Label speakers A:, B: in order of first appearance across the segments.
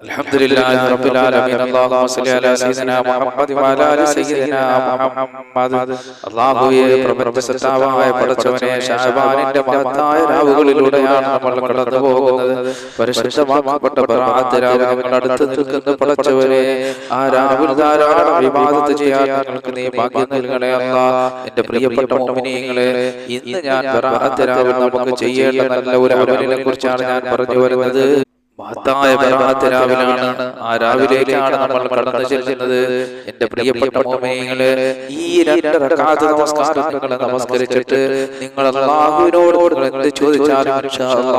A: الحمد لله رب العالمين اللهم صل على سيدنا محمد وعلى ال سيدنا മുഹമ്മദ് അല്ലാഹുവേ പ്രപഞ്ചസത്താവായ പടച്ചവനെ ഷാബാനിന്റെ മഹത്തായ രാവുകളിലൂടെയാണ് നമ്മൾ കടന്നു പോകുന്നത് പരിശുദ്ധമാക്കപ്പെട്ട ബറാഅത്ത് രാവ് ഞങ്ങൾ അടുത്ത് നിൽക്കുന്ന പടച്ചവനെ ആ രാവിൽ ധാരാളം വിവാദത്ത് ചെയ്യാൻ ഞങ്ങൾക്ക് നീ ഭാഗ്യം നൽകണേ അല്ലാ എന്റെ പ്രിയപ്പെട്ട മുഅ്മിനീങ്ങളെ ഇന്ന് ഞാൻ ബറാഅത്ത് രാവിൽ നമുക്ക് ചെയ്യേണ്ട നല്ല ഒരു അമലിനെ കുറിച്ചാണ് ഞാൻ പറഞ്ഞു വരുന്നത് മഹത്തായ രാവിലാണ്. ആ രാവിലേക്കാണ് നമ്മൾ കടന്നു ചെല്ലുന്നത്. എന്റെ പ്രിയപ്പെട്ട മോമിനികൾ ഈ രണ്ട് റക്അത്ത് നമസ്കാരം നമസ്കരിച്ചിട്ട് നിങ്ങൾ നിങ്ങൾ എന്ത് ചോദിച്ചാലും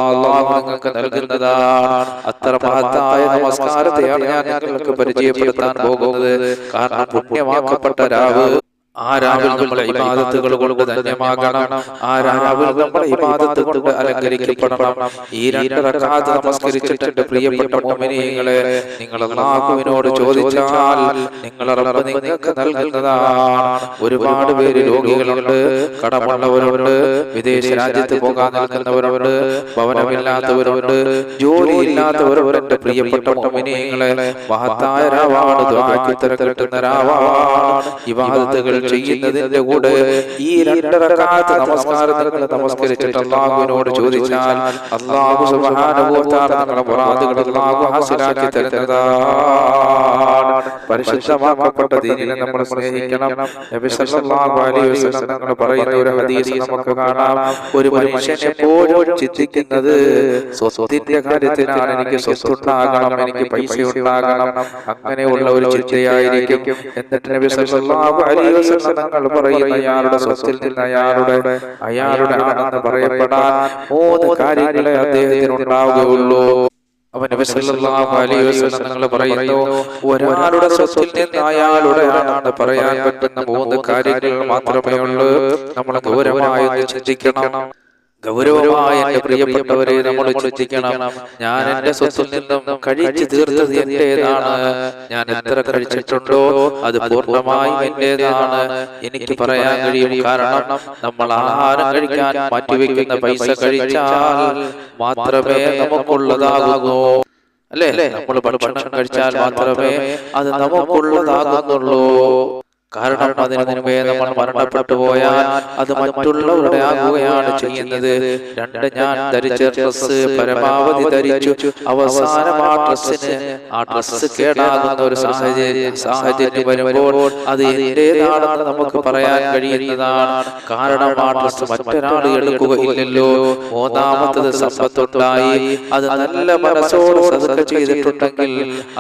A: അല്ലാഹു നിങ്ങൾക്ക് നൽകുന്നതാണ്. അത്ര മഹത്തായ നമസ്കാരത്തെയാണ് ഞാൻ നിങ്ങൾക്ക് പരിചയപ്പെടുത്താൻ പോകുന്നത്. കാരണം പുണ്യമാക്കപ്പെട്ട രാവ് ആ രാവിൽ നമ്മളെ ഇബാദത്തുകൾ കൊണ്ട് ധന്യമാകണം. ആ രാവിൽ നമ്മളെ ഇബാദത്ത് കൊണ്ട് അലങ്കരിക്കപ്പെടണം ഈ രണ്ട് റക്അത്ത് നമസ്കരിച്ചിട്ട് എന്റെ പ്രിയപ്പെട്ട മുഅ്മിനീങ്ങളെ നിങ്ങൾ അല്ലാഹുവിനോട് ചോദിച്ചാൽ നിങ്ങൾ റബ്ബ് നിങ്ങൾക്ക് നൽകുന്നതാണ്. ഒരുപാട് പേര് രോഗികളുണ്ട് കടമുള്ളവരുണ്ട് വിദേശ രാജ്യത്ത് പോകാൻ നിൽക്കുന്നവരുണ്ട് ഭവനമില്ലാത്തവരുണ്ട് ജോലി ഇല്ലാത്തവരുണ്ട് എന്റെ പ്രിയപ്പെട്ട മുഅ്മിനീങ്ങളെ മഹത്തായ രാവാണ് ദ്വാക്കി കിട്ടുന്ന രാവാണ് ഇബാദത്തുകൾ ചെയ്യുന്നതിന്റെ കൂടെ ഈ രണ്ട് റക്അത്ത് നമസ്കാരം നിങ്ങൾ നമസ്കരിച്ചിട്ട് അല്ലാഹുവിനോട് ചോദിച്ചാൽ തആല നിങ്ങളുടെ മുറാദുകൾ അല്ലാഹു ഹാസിലാക്കി തരുന്നതാണ്. പരിശുദ്ധമാക്കപ്പെട്ട ദീനിനെ നമ്മൾ സ്നേഹിക്കണം. തങ്ങൾ പറയുന്ന ഒരു ഹദീസ് നമുക്ക് കാണാം. ഒരു മനുഷ്യൻ എപ്പോഴും ചിന്തിക്കുന്നത് സ്വത്തിന്റെ കാര്യത്തിലാണ് എനിക്ക് സ്വത്തുണ്ടാകണം എനിക്ക് പൈസ ഉണ്ടാകണം. അങ്ങനെയുള്ള ഒരു ചിന്തയായിരിക്കും. എന്നിട്ട് നബി സല്ലല്ലാഹു അലൈഹി വസല്ലം തങ്ങൾ പറയുന്ന അയാളുടെ സ്വത്തിൽ നിന്ന് അയാളുടെ അയാളുടെ ആണെന്ന് പറയപ്പെടാൻ മൂന്ന് കാര്യങ്ങളെ അദ്ദേഹത്തിന് ഉണ്ടാവുകയുള്ളൂ തങ്ങൾ പറയുന്നു ഒരാളുടെ സ്വത്തിൽ നിന്ന് അയാളുടെ ആണെന്ന് പറയാൻ പറ്റുന്ന മൂന്ന് കാര്യങ്ങൾ മാത്രമേ ഉള്ളൂ. നമ്മൾ ഗൗരവമായി ചിന്തിക്കണം. ഗൗരവമായ എന്റെ പ്രിയപ്പെട്ടവരെ നമ്മൾ ചിന്തിക്കണം. ഞാൻ എന്റെ സ്വത്തിൽ നിന്നും കഴിച്ചു തീർത്തത് എന്റേതാണ്? ഞാൻ എത്ര കഴിച്ചിട്ടുണ്ടോ? അത് പൂർണമായും എന്റേതാണ്? എനിക്ക് പറയാൻ കഴിയും. കാരണം നമ്മൾ ആഹാരം കഴിക്കാൻ മാറ്റിവെക്കുന്ന പൈസ കഴിച്ചാൽ മാത്രമേ നമുക്കുള്ളതാകുന്നു. അല്ലേ? നമ്മൾ ഭക്ഷണം കഴിച്ചാൽ മാത്രമേ അത് നമുക്കുള്ളതാകുന്നുള്ളൂ. കാരണം അതിനു മുമ്പേ നമ്മൾ മരണപ്പെട്ടു പോയാൽ അത് മറ്റുള്ളവരുടെ ആകുകയാണ് ചെയ്യുന്നത്. രണ്ട് ഞാൻ ധരിച്ച ഡ്രസ് പരമാവധി ധരിച്ചു. അവസാനം ആ ഡ്രസ്സിന് ആ ഡ്രസ് കേടാകുന്ന ഒരു സാഹചര്യം സാഹചര്യം വരുമ്പോൾ അത് എന്റേതാണെന്ന് നമുക്ക് പറയാൻ കഴിയുന്നതാണ്. കാരണം ആ ഡ്രസ് മറ്റൊരാൾ എടുക്കുകയില്ലല്ലോ. മൂന്നാമത്തത് സമ്പത്തുണ്ടായി. അത് നല്ല മനസ്സോട് സദക്ക ചെയ്തിട്ടുണ്ടെങ്കിൽ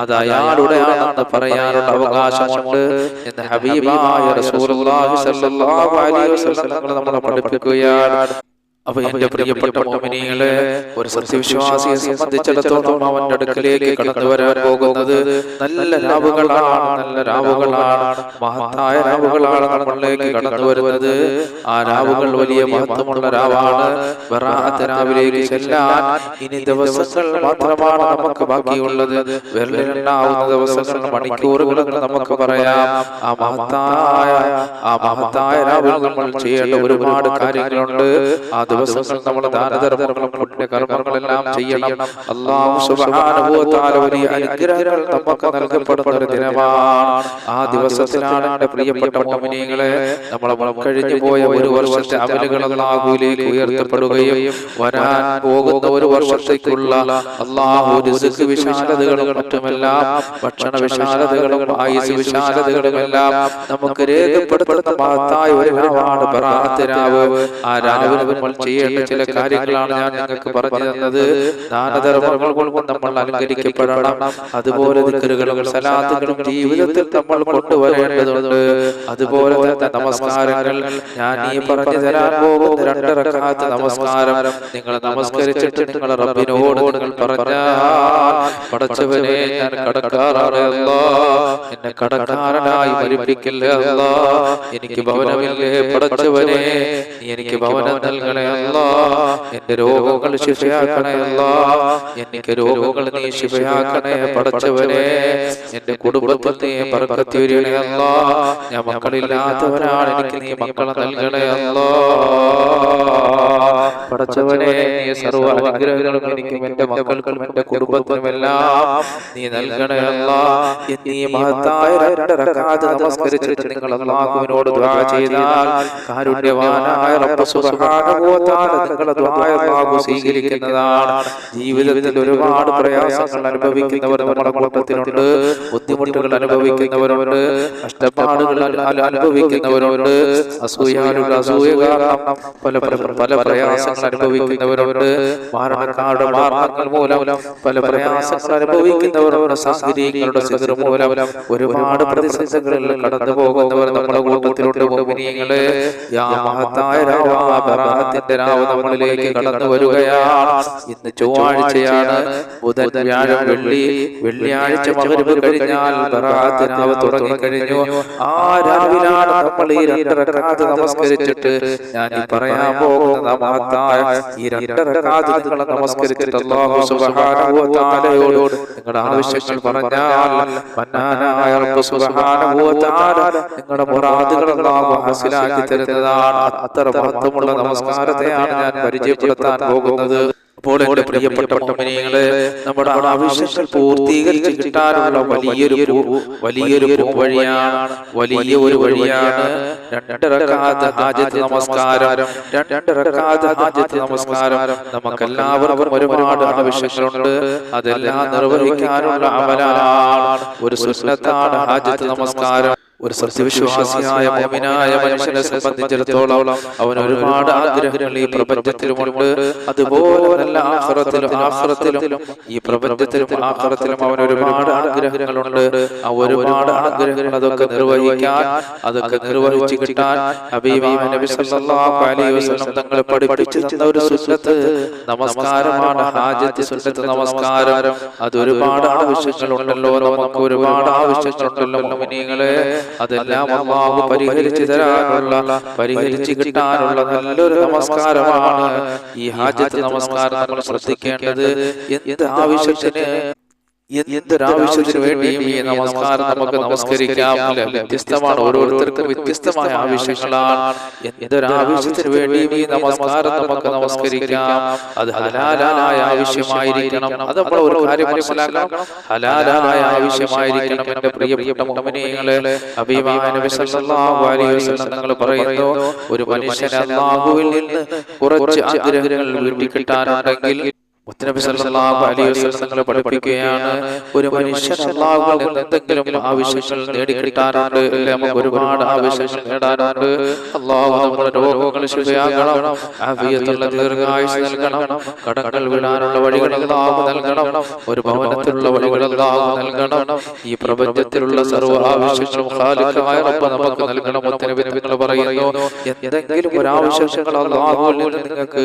A: അത് അയാളുടെ ആണെന്ന് പറയാനുള്ള അവകാശമുണ്ട്. എന്ന് ഹബീബായ റസൂലുള്ളാഹി സ്വല്ലല്ലാഹു അലൈഹി വസല്ലം നമ്മളെ പഠിപ്പിക്കുകയാണ്. അപ്പൊ എന്റെ പ്രിയപ്പെട്ട മോമിനികളെ ഒരു സത്യവിശ്വാസിയെ സംബന്ധിച്ചിടത്തോളം അവന്റെ അടുക്കലേക്ക് കടന്നു വരാൻ പോകുന്നത് നല്ല രാവുകളാണ് നല്ല രാവുകളാണ് മഹത്തായ രാവുകളാണ് നമ്മളിലേക്ക് കടന്നു വരുന്നത് ആ രാവുകൾ വലിയ മഹത്വമുള്ള രാവാണ്. രാവിലേക്ക് ചെല്ലാൻ ഇനി ദിവസങ്ങൾ മാത്രമാണ് നമുക്ക് ബാക്കിയുള്ളത്. വിരലിലുണ്ടാവുന്ന ദിവസങ്ങൾ മണിക്കൂറുകൾ നമുക്ക് പറയാം. ആ മഹത്തായ ആ മഹത്തായ രാവിൽ നമ്മൾ ചെയ്യേണ്ട ഒരുപാട് കാര്യങ്ങളുണ്ട്. ആ ദിവസങ്ങൾ നമ്മൾ ദാനധർമ്മങ്ങളും പുണ്യകർമ്മങ്ങളെല്ലാം ചെയ്യണം. അള്ളാഹു സുബ്ഹാനഹു വ തആല വലിയ അനുഗ്രഹങ്ങൾ നമുക്ക് നൽകപ്പെടുന്ന ഒരു ദിനമാണ്. ആ ദിവസത്തിലാണ് എന്റെ പ്രിയപ്പെട്ട മുഅ്മിനീങ്ങളെ നമ്മൾ കഴിഞ്ഞു പോയ ഒരു വർഷത്തെ അമലുകൾ ഉയർത്തപ്പെടുകയും വരാൻ പോകുന്ന ഒരു വർഷത്തേക്കുള്ള അല്ലാഹു റിസ്ക് വിശാലതകളും മറ്റുമെല്ലാം ഭക്ഷണ വിശാലതകളും ആയുസ് വിശാലതകളും എല്ലാം നമുക്ക് രേഖപ്പെടുത്തുന്ന മഹത്തായ ഒരു രാവാണ് ബറാഅത്ത് ആ രാവിലെ ചെയ്യേണ്ട ചില കാര്യങ്ങളാണ് ഞാൻ നിങ്ങൾക്ക് പറഞ്ഞു തന്നത്. ദാനധർമ്മങ്ങൾ കൊണ്ട് നമ്മൾ അലങ്കരിക്കപ്പെടണം അതുപോലെ ദിക്കറുകളും സലാത്തുകളും ജീവിതത്തിൽ നമ്മൾ കൊണ്ടുവരേണ്ടതുണ്ട്. അതുപോലെ തന്നെ നമസ്കാരങ്ങൾ. ഞാൻ ഈ പറഞ്ഞു തരാൻ പോകുന്ന രണ്ട് റക്അത്ത് നമസ്കാരം. നിങ്ങൾ നമസ്കരിച്ചിട്ട് നിങ്ങളുടെ റബ്ബിനോട് നിങ്ങൾ പറഞ്ഞാൽ പടച്ചവനെ ഞാൻ കടക്കാറാണ് എന്നെ കടക്കാരനായി മരിപ്പിക്കില്ല എനിക്ക് ഭവനമില്ലേ പടച്ചവനെ? നീ എനിക്ക് ഭവനം നൽകണേ അല്ലാ. എന്റെ രോഗങ്ങൾ ശിഫയാക്കണേ അല്ലാ. എനിക്ക് രോഗങ്ങൾ നീ ശിഫയാക്കണേ പടച്ചവനെ. എന്റെ കുടുംബത്തിൽ നീ പറക്കത്തി വരണേ ഞാൻ മക്കളില്ലാത്തവരാണ് എനിക്ക് നീ മക്കളെ നൽകണേ അല്ലാ. പടച്ചവനെ നീ സർവ അനുഗ്രഹങ്ങളും എനിക്കും എന്റെ മക്കൾക്കും എന്റെ കുടുംബത്തിനും നീ നൽകണേ അല്ലാ എന്നീ മഹത്തായ നമസ്കരിച്ചിട്ട് നിങ്ങൾ ദുആ ചെയ്താൽ കാരുണ്യവാനായ റബ്ബ് സുബ്ഹാനഹു വ തആല നിങ്ങളുടെ അല്ലാഹു സ്വീകരിക്കുന്നതാണ്. ജീവിതത്തിൽ ഒരുപാട് പ്രയാസങ്ങൾ അനുഭവിക്കുന്നവർ നമ്മുടെ കൂട്ടത്തിലുണ്ട്. ബുദ്ധിമുട്ടുകൾ അനുഭവിക്കുന്നവരുണ്ട്. കഷ്ടപ്പാടുകൾ അനു- അനുഭവിക്കുന്നവരുണ്ട്. അസൂയാലുള്ള അസൂയ കാരണം പല പല പല പ്രയാസങ്ങൾ അനുഭവിക്കുന്നവരുണ്ട്. മാരണക്കാരുടെ മാർഗങ്ങൾ മൂലം പല പ്രയാസങ്ങൾ അനുഭവിക്കുന്നവരുണ്ട് സാഹചര്യങ്ങളുടെ സിതർ മൂലം ഒരുപാട് പ്രതിസന്ധികളിൽ കടന്നു പോകുന്നവർ നമ്മുടെ കൂട്ടത്തിലോട്ട് മോഹിനിയങ്ങൾ യാ മഹത്തായ രാവാ ബറാഅത്തിന്റെ രാവ് നമ്മളിലേക്ക് കടന്നു വരികയാണ്. ഇന്ന് ചൊവ്വാഴ്ചയാണ് ബുധൻ വ്യാഴം വെള്ളി വെള്ളിയാഴ്ച മകരിബ് കഴിഞ്ഞാൽ ബറാഅത്ത് രാവ് തുടങ്ങി കഴിഞ്ഞു. ആ രാവിലാണ് നമ്മൾ ഈ രണ്ടരക്കാത്ത് നമസ്കരിച്ചിട്ട് ഞാൻ പറയാൻ പോകുന്ന മഹത്തായ ഈ രണ്ടരക്കാത്ത് റക്അത്ത് നമസ്കരിച്ചിട്ട് അല്ലാഹു സുബ്ഹാനഹു വ തആലയോട് നിങ്ങളുടെ ആവശ്യങ്ങൾ പറഞ്ഞാൽ മന്നാനായ റബ്ബ് സുബ്ഹാനഹു വ തആല നിങ്ങളുടെ മുറാദുകൾ അല്ലാഹു ഹാസിലാക്കി തരുന്നതാണ്. അത്ര മഹത്വമുള്ള നമസ്കാരത്തെയാണ് ഞാൻ പരിചയപ്പെടുത്താൻ പോകുന്നത്. അപ്പോൾ എന്റെ പ്രിയപ്പെട്ട മോമിനികളെ നമ്മുടെ ആവശ്യങ്ങൾ പൂർത്തീകരിച്ച് കിട്ടാനുള്ള വലിയൊരു വലിയൊരു വഴിയാണ് വലിയ ഒരു വഴിയാണ് രണ്ട് റക്അത്ത് ഹാജത്ത് നമസ്കാരം. രണ്ട് റക്അത്ത് ഹാജത്ത് നമസ്കാരം. നമുക്കെല്ലാവർക്കും ഒരുപാട് ആവശ്യങ്ങളുണ്ട്. അതെല്ലാം നിർവഹിക്കാനുള്ള അമലാണ്. ഒരു സുന്നത്താണ് ആദ്യത്തെ നമസ്കാരം. ഒരു സത്യവിശ്വാസിയായ മോമിനായ മനുഷ്യനെ സംബന്ധിച്ചിടത്തോളം അവൻ ഒരുപാട് ആഗ്രഹങ്ങൾ ഈ പ്രപഞ്ചത്തിലുമുണ്ട്. അതുപോലെ നല്ല ആഹ്റത്തിലും ആഹ്റത്തിലും ഈ പ്രപഞ്ചത്തിലും ആഹ്റത്തിലും അവൻ ഒരുപാട് ആഗ്രഹങ്ങളുണ്ട്. ആ ഒരുപാട് ആഗ്രഹങ്ങൾ അതൊക്കെ നിർവഹിക്കാൻ അതൊക്കെ നിർവഹിച്ചു കിട്ടാൻ തങ്ങളെ പഠിപ്പിച്ചു തന്ന ഒരു സുന്നത്ത്. നമസ്കാരമാണ്. ഹാജത്ത് സുന്നത്ത് നമസ്കാരം. അത് ഒരുപാട് ആവശ്യങ്ങളുണ്ടല്ലോ. നമുക്ക് ഒരുപാട് ആവശ്യങ്ങളുണ്ടല്ലോ മുഅ്മിനീങ്ങളെ അതെല്ലാം അള്ളാഹു പരിഹരിച്ചു തരാനുള്ള പരിഹരിച്ചു കിട്ടാനുള്ള നല്ലൊരു നമസ്കാരമാണ്. ഈ ഹാജത്ത് നമസ്കാരം നമ്മൾ ശ്രദ്ധിക്കേണ്ടത് എന്ത് ആവശ്യത്തിന് എന്തൊരാവശ്യത്തിന് വേണ്ടിയും ഈ നമസ്കാരം നമുക്ക് നമസ്കരിക്കാം? വ്യത്യസ്തമാണ് ഓരോരുത്തർക്കും വ്യത്യസ്തമായ ആവശ്യങ്ങളാണ്. എന്തൊരാവശ്യത്തിന് വേണ്ടിയും ഈ നമസ്കാരം നമുക്ക് നമസ്കരിക്കാം. അത് ഹലാലായ ആവശ്യമായിരിക്കണം. അത് നമ്മൾ ഒരു കാര്യം മനസ്സിലാക്കണം. ഹലാലായ ആവശ്യമായിരിക്കണം എന്റെ പ്രിയപ്പെട്ട മുഅ്മിനീങ്ങളെ അഭിമാന നബി സല്ലല്ലാഹു അലൈഹി വസല്ലം തങ്ങൾ പറയുന്നു ഒരു മനുഷ്യൻ അല്ലാഹുവിൽ നിന്ന് കുറച്ച് ആഗ്രഹങ്ങൾ വീട്ടിക്കിട്ടാനുണ്ടെങ്കിൽ മുത്തനബി സല്ലല്ലാഹു അലൈഹി വസല്ലം പഠിപ്പിക്കുകയാണ് ഒരു മനുഷ്യൻ എന്തെങ്കിലും ആവശ്യങ്ങൾ നേടിക്കിട്ടാനുണ്ട് ഇല്ലേ? നമുക്ക് ഒരുപാട് ആവശ്യങ്ങൾ നേടാറുണ്ട്. അല്ലാഹു നമ്മുടെ രോഗങ്ങൾ ശുഭയാകണം ആഫിയത്തുള്ള ദീർഘായുസ് നൽകണം കടങ്ങൾ വിടാനുള്ള വഴികൾ നൽകണം ഒരു ഭവനത്തിലുള്ള വഴികൾ നൽകണം ഈ പ്രപഞ്ചത്തിലുള്ള സർവ ആവശ്യങ്ങളും ഖാലിഖായ റബ്ബ് നമുക്ക് നൽകണം മുത്തനബി തങ്ങൾ പറയുന്നു. എന്തെങ്കിലും ഒരു ആവശ്യങ്ങൾ നിങ്ങൾക്ക്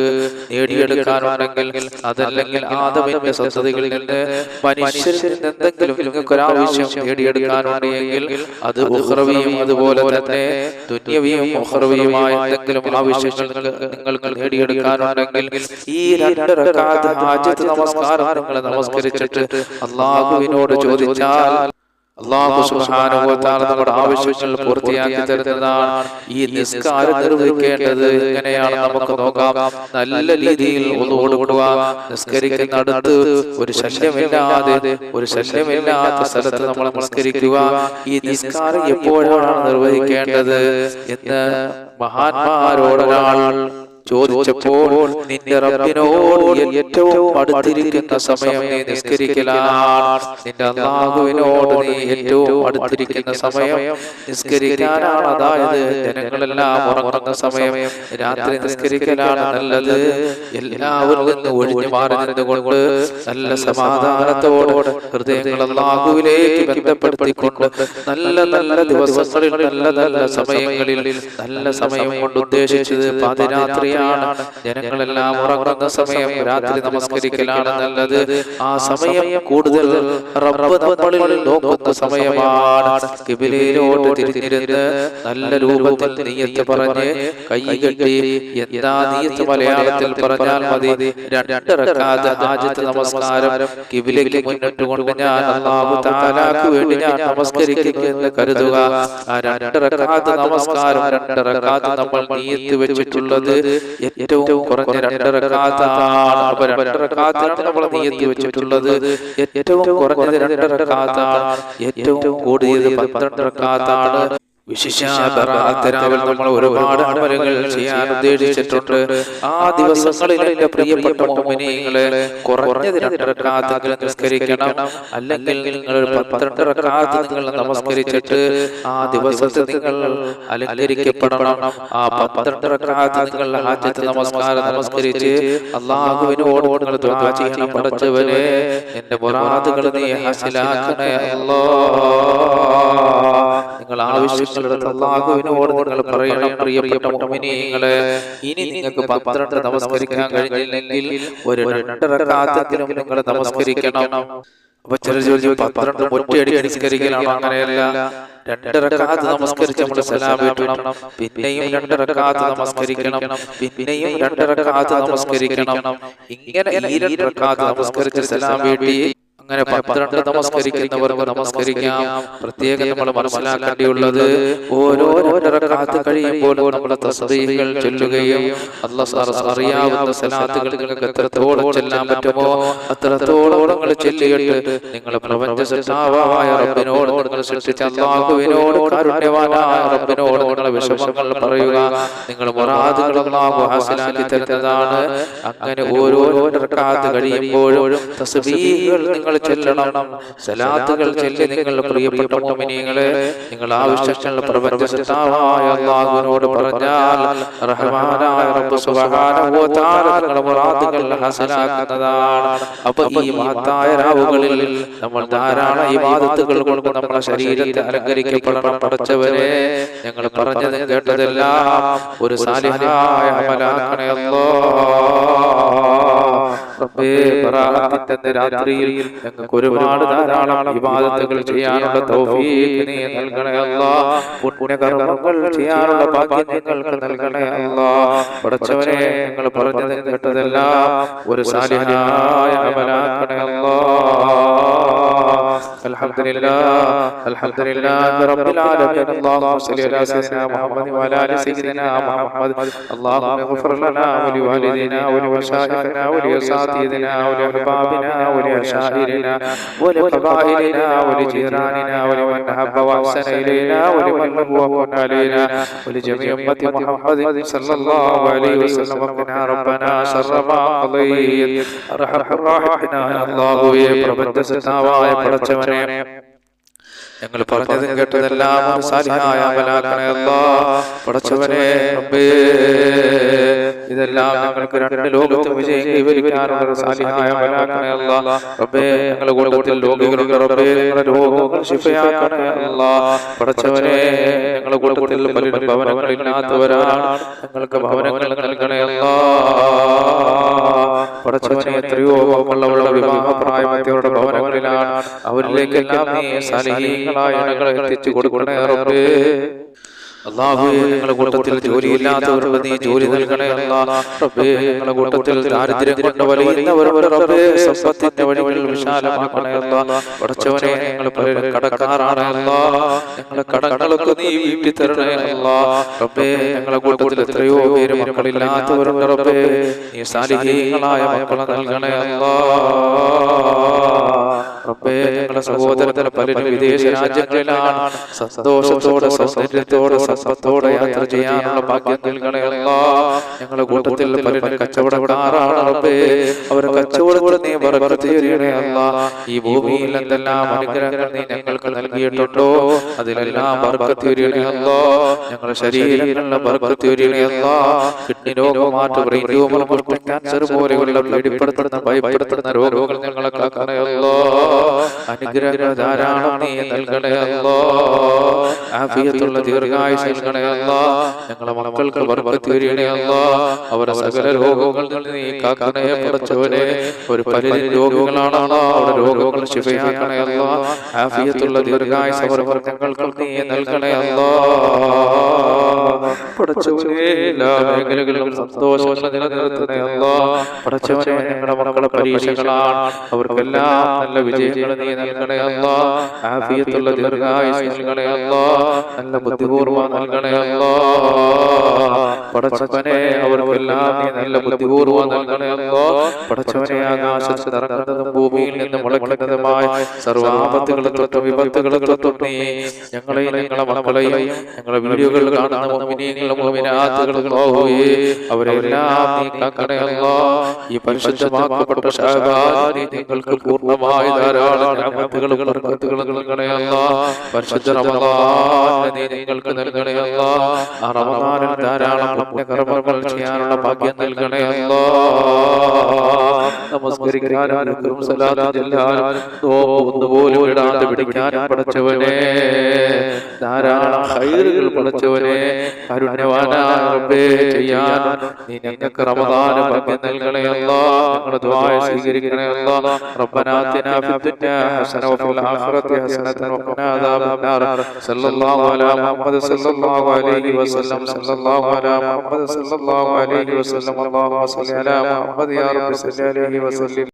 A: നേടിയെടുക്കാനുണ്ടെങ്കിൽ അതല്ലെങ്കിൽ ആദമിന്റെ സന്തതികളിൽ നിന്ന് മനുഷ്യരിൽ നിന്ന് എന്തെങ്കിലും നിങ്ങൾക്ക് ഒരു ആവശ്യം നേടിയെടുക്കാനുണ്ടെങ്കിൽ അത് ഉഹ്റവിയും അതുപോലെ തന്നെ തുന്യവിയും ഉഹ്റവിയുമായ എന്തെങ്കിലും ആവശ്യങ്ങൾ നിങ്ങൾക്ക് നേടിയെടുക്കാനുണ്ടെങ്കിൽ ഈ രണ്ട് ഹാജത്ത് നമസ്കാരം നിങ്ങൾ നമസ്കരിച്ചിട്ട് അള്ളാഹുവിനോട് ചോദിച്ചാൽ അള്ളാഹു തആല നമ്മുടെ ആവശ്യങ്ങൾ പൂർത്തിയാക്കി തരുന്നതാണ്. ഈ നിസ്കാരം നിർവഹിക്കേണ്ടത് എങ്ങനെയാണ് നമുക്ക് നോക്കാം. നല്ല രീതിയിൽ ഒന്നുകൊടുക്കുക നിസ്കരിക്കുന്നിടത്ത് ഒരു ശല്യമില്ലാതെ ഒരു ശല്യമില്ലാത്ത സ്ഥലത്ത് നമ്മൾ നിസ്കരിക്കുക. ഈ നിസ്കാരം എപ്പോഴാണ് നിർവഹിക്കേണ്ടത്? എന്ന് മഹാന്മാരോടൊരാൾ ചോദിച്ചപ്പോൾ നിന്റെ റബ്ബിനോട് ഏറ്റവും അടുത്തിരിക്കുന്ന സമയം നീ നിസ്കരിക്കലാണ്. നിന്റെ അള്ളാഹുവിനോട് നീ ഏറ്റവും അടുത്തിരിക്കുന്ന സമയം നിസ്കരിക്കാനാണ്. അതായത് ജനങ്ങളെല്ലാം ഉറങ്ങുന്ന സമയം. രാത്രി നിസ്കരിക്കലാണ് നല്ലത്. എല്ലാവരും ഒഴിഞ്ഞു മാറി നല്ല സമാധാനത്തോടെ ഹൃദയങ്ങൾ അള്ളാഹുവിലേക്ക് ബന്ധപ്പെടുത്തിക്കൊണ്ട് നല്ല നല്ല ദിവസങ്ങളിൽ നല്ല നല്ല സമയങ്ങളിൽ നല്ല സമയം കൊണ്ട് ഉദ്ദേശിച്ചത് പാതിരാത്രിയാണ് ജനങ്ങളെല്ലാം ഉറങ്ങുന്ന സമയം രാത്രി നമസ്കരിക്കലാണ് നല്ലത്. ആ സമയം കൂടുതൽ റബ്ബ് നമ്മളിൽ നോക്കുന്ന സമയമാണ്. കിബിലയിലോട്ട് തിരിഞ്ഞിരുന്ന് നല്ല രൂപത്തിൽ നീയത്ത് പറഞ്ഞ് കൈ കെട്ടി എന്താ നീയത്ത് മലയാളത്തിൽ പറഞ്ഞാൽ മതി? രണ്ടിറക്കാതെ നമസ്കാരം കിബിലേക്ക് മുന്നിട്ട് കൊണ്ട് ഞാൻ അള്ളാഹു താലാക്ക് വേണ്ടി ഞാൻ നമസ്കരിക്കുന്നു കരുതുക. ആ രണ്ട് റക്കാത്ത് നമസ്കാരം രണ്ട് റക്കാത്ത് നമ്മൾ നീയത്ത് വെച്ചിട്ടുള്ളത് ഏറ്റവും കുറഞ്ഞ രണ്ട് റക്കാത്താണ് അപ്പൊ നമ്മൾ വെച്ചിട്ടുള്ളത്? ഏറ്റവും ഏറ്റവും കൂടിയത് പന്ത്രണ്ട് നമ്മൾ ഒരുപാട് അമലുകൾ ചെയ്യാൻ ഉദ്ദേശിച്ചിട്ടുണ്ട്. ആ ദിവസങ്ങളിൽ എന്റെ പ്രിയപ്പെട്ട മോമിനികളെ കുറഞ്ഞത് രണ്ട് നിസ്കരിക്കണം. അല്ലെങ്കിൽ നിങ്ങൾ ഒരു പന്ത്രണ്ട് റക്കാത്ത് നിങ്ങൾ നമസ്കരിച്ചിട്ട് ആ ദിവസത്തെ നിങ്ങൾ അലങ്കരിക്കപ്പെടണം. ആ പന്ത്രണ്ട് റക്കാത്ത് നിങ്ങൾ ആദ്യത്തെ നമസ്കാരം നമസ്കരിച്ച് അള്ളാഹുവിനോട് നിങ്ങൾ ചെയ്യണം എന്റെ മുറാദുകൾ നീ ഹാസിലാക്കണേ അല്ലോ. നിങ്ങൾ അള്ളാഹുവിനോട് നിങ്ങൾ ഇനി കഴിഞ്ഞില്ലെങ്കിൽ ഒരു നമസ്കരിക്കണം. അപ്പൊ ചിലർ ജോലി പന്ത്രണ്ട് ഒറ്റയടി നമസ്കരിക്കലാണോ അങ്ങനെയല്ല? രണ്ടരക്കാത്ത് നമസ്കരിച്ച് നമ്മൾ സലാം പിന്നെയും രണ്ടരക്കാത്ത് നമസ്കരിക്കണം പിന്നെയും രണ്ടരക്കാത്ത് നമസ്കരിക്കണം. ഇങ്ങനെ ഈ രണ്ടരക്കാത്ത് നമസ്കരിച്ച് സലാം അങ്ങനെ പന്ത്രണ്ട് നമസ്കരിക്കുന്നവർക്ക് നമസ്കരിക്കാം. പ്രത്യേകം നമ്മൾ മനസ്സിലാക്കേണ്ടിയുള്ളത് ഓരോ രണ്ടരക്കാത്ത് കഴിയുമ്പോൾ നമ്മൾ തസ്ബീഹുകൾ ചൊല്ലുകയും അല്ലാഹ് അറിയാവുന്ന സലാത്തുകൾ നിങ്ങൾക്ക് എത്രത്തോളം ചെല്ലാൻ പറ്റുമോ അത്രത്തോളം നിങ്ങൾ ചൊല്ലിയിട്ട് നിങ്ങൾ പ്രപഞ്ച സൃഷ്ടാവായ റബ്ബിനോട് നിങ്ങൾ സൃഷ്ടിച്ച അള്ളാഹുവിനോട് കാരുണ്യവാനായ റബ്ബിനോട് വിഷമങ്ങൾ പറയുക. നിങ്ങൾ മുറാദുകൾ അള്ളാഹു ഹാസിലാക്കി തരുന്നതാണ്. അങ്ങനെ ഓരോ റക്കാത്ത് കഴിയുമ്പോഴും തസ്ബീഹുകൾ നിങ്ങൾ ചെല്ലണം. സലാത്തുകൾ ചൊല്ലി നിങ്ങൾ പ്രിയപ്പെട്ട മുഅ്മിനീങ്ങളെ നിങ്ങൾ ആവശ്യങ്ങൾ പ്രപഞ്ച സൃഷ്ടാവായ അള്ളാഹുവിനോട് പറഞ്ഞാൽ റഹ്മാനായ റബ്ബ് സുബ്ഹാനഹു വ തആല നിങ്ങളുടെ മുറാദുകൾ ഹാസിലാക്കുന്നതാണ് അപ്പോൾ ഈ മഹത്തായ രാവുകളിൽ നമ്മൾ ധാരാളം ഇബാദത്തുകൾ കൊണ്ട് നമ്മുടെ ശരീരത്തെ അലങ്കരിക്കപ്പെടണം പടച്ചവരെ ഞങ്ങൾ പറഞ്ഞത് കേട്ടതെല്ലാം ഒരു സാലിഹായ അമലാക്കണേ രാത്രിയിൽ ചെയ്യാനുള്ള തൗഫീഖ് നൽകണേ പുണ്യകർമ്മങ്ങൾ ചെയ്യാനുള്ള ഭാഗ്യം നൽകണേ പറഞ്ഞത് കേട്ടതെല്ലാം ഒരു സാലിഹായ അമലാക്കണേ അല്ലാഹ് الحمد لله الحمد لله رب العالمين اللهم صل على سيدنا محمد وعلى ال سيدنا محمد اللهم اغفر لنا ولوالدينا ولمشايخنا ولاساتذتنا ولاحبابنا ولاشائرنا ولقبائلنا ولجيراننا ولمن احب واحسن الينا ولمن لم وكن علينا ولجميع امه محمد صلى الله عليه وسلم وقنا ربنا شر ما قضيت ارحم الراحمين الله പ്രപഞ്ച സത്താവായ പടച്ചവനെ ഞങ്ങൾ പറഞ്ഞതും കേട്ടതെല്ലാം സാലിഹായ പടച്ചവനെ ഇതെല്ലാം ഞങ്ങൾക്ക് രണ്ട് ലോകത്ത് വിജയം കൈവരിക്കാനുള്ള സാലിഹായ അമലാക്കണേ അല്ലാ റബ്ബേ ഞങ്ങളുടെ കൂട്ടത്തിൽ റബ്ബേ. ഞങ്ങളുടെ രോഗങ്ങൾ ശിഫയാക്കണേ അല്ലാ പടച്ചവനെ ഞങ്ങളുടെ കൂട്ടത്തിൽ പലരും ഭവനങ്ങളില്ലാത്തവരാണ് ഞങ്ങൾക്ക് ഭവനങ്ങൾ നൽകണേ അല്ലാ പടച്ചവനെ എത്രയോ ഉള്ളവരുടെ വിവാഹപ്രായമായവരുടെ ഭവനങ്ങളിലാണ് അവരിലേക്കെല്ലാം നീ സലഹീങ്ങളായ ഇണകളെ എത്തിച്ചു കൊടുക്കണേ റബ്ബേ. അള്ളാഹുവേ ഞങ്ങളുടെ കൂട്ടത്തിൽ നീ ജോലി നൽകണേ റബ്ബേ ഞങ്ങളുടെ കൂട്ടത്തിൽ ദാരിദ്ര്യം കൊണ്ട് വലയുന്നവരുടെ റബ്ബേ സമ്പത്തിന്റെ വഴികൾ വിശാലമാക്കണേ പടച്ചവനെ ഞങ്ങൾ പലരും കടക്കാറാണ് നീ വീട്ടി തരണേ റബ്ബേ കൂട്ടത്തിൽ എത്രയോ പേര് മക്കളില്ലാത്തവരുടെ റബ്ബേ. നീ മക്കളെ നൽകണേ അല്ലാ. റബ്ബേ ഞങ്ങളുടെ സഹോദരത്തിൽ പലരും വിദേശ രാജ്യങ്ങളിലാണ് സന്തോഷത്തോടെ സൗന്ദര്യത്തോടെ സമ്പത്തോടെ യാത്ര ചെയ്യാനുള്ള ഭാഗ്യം നൽകണേ അല്ലാ ഞങ്ങളുടെ കൂട്ടത്തിൽ പലരും കച്ചവടക്കാരാണ് റബ്ബേ. കച്ചവടത്തോടെ നീ ഈ ഭൂമിയിൽ എന്തെല്ലാം അനുഗ്രഹങ്ങൾ നീ ഞങ്ങൾക്ക് നൽകിയിട്ടുണ്ടോ? അതിലെല്ലാം ഞങ്ങളുടെ കിഡ്നി ബ്രെയിൻ ട്യൂമർ ക്യാൻസർ പോലെയുള്ള പേടിപ്പെടുത്തുന്ന ഭയപ്പെടുത്തുന്ന രോഗങ്ങൾ ഞങ്ങളെ കാക്കണേ അല്ലാ അനുഗ്രഹങ്ങൾ നൽകണേ ആഫിയത്തുള്ള നൽകണേ മക്കൾക്ക് സകല നീ കാക്കണേ ഒരു ആഫിയത്തുള്ള നീ നൽകണേ ഞങ്ങളുടെ അവർക്കെല്ലാം നല്ല വിജയങ്ങൾ നീ നൽകണേ അല്ലാ. ആഫിയത്തുള്ള ദീർഘായുസ് നൽകണേ അല്ലാ. നല്ല ബുദ്ധിപൂർവം നൽകണേ അല്ലാ. പടച്ചവനെ അവർക്കെല്ലാം നീ നല്ല ബുദ്ധിപൂർവം നൽകണേ അല്ലാ. പടച്ചവനെ ആകാശത്ത് ഇറങ്ങുന്നതും ഭൂമിയിൽ നിന്ന് മുളക്കുന്നതുമായ സർവാപത്തുകളെ തൊട്ട് വിപത്തുകളെ തൊട്ട് നീ ഞങ്ങളെയും ഞങ്ങളെ മക്കളെയും ഞങ്ങളെ വീഡിയോകൾ കാണുന്ന മോമിനിയങ്ങളും മോമിനാത്തുകളും ഓഹോയേ അവരെല്ലാം നീ കാക്കണേ അല്ലാ. ഈ പരിശുദ്ധമാക്കപ്പെട്ട ഷാബാൻ നിങ്ങൾക്ക് പൂർണമായി ധാരാളം രാമത്തുകളും ബർക്കത്തുകളും നൽകണയല്ല പരിശുദ്ധ നിങ്ങൾക്ക് ആ റമദാനിൽ ഭാഗ്യം നമസ്കരിക്കാനും ഇടാതെ പിടിക്കാനും പഠിച്ചവനെ. ധാരാളം ഹൈറുകൾ പഠിച്ചവനെ. കരുണ്യവാനാകെ ചെയ്യാൻ നീ റമദാന ഭാഗ്യം നൽകണയല്ല ഞങ്ങളുടെ ദ്വായ آتنا في الدنيا حسنة وفي الآخرة حسنة وقنا عذاب النار صلى الله على محمد صلى الله عليه وسلم صلى الله على محمد صلى الله عليه وسلم اللهم صل على محمد يا رب صل عليه وسلم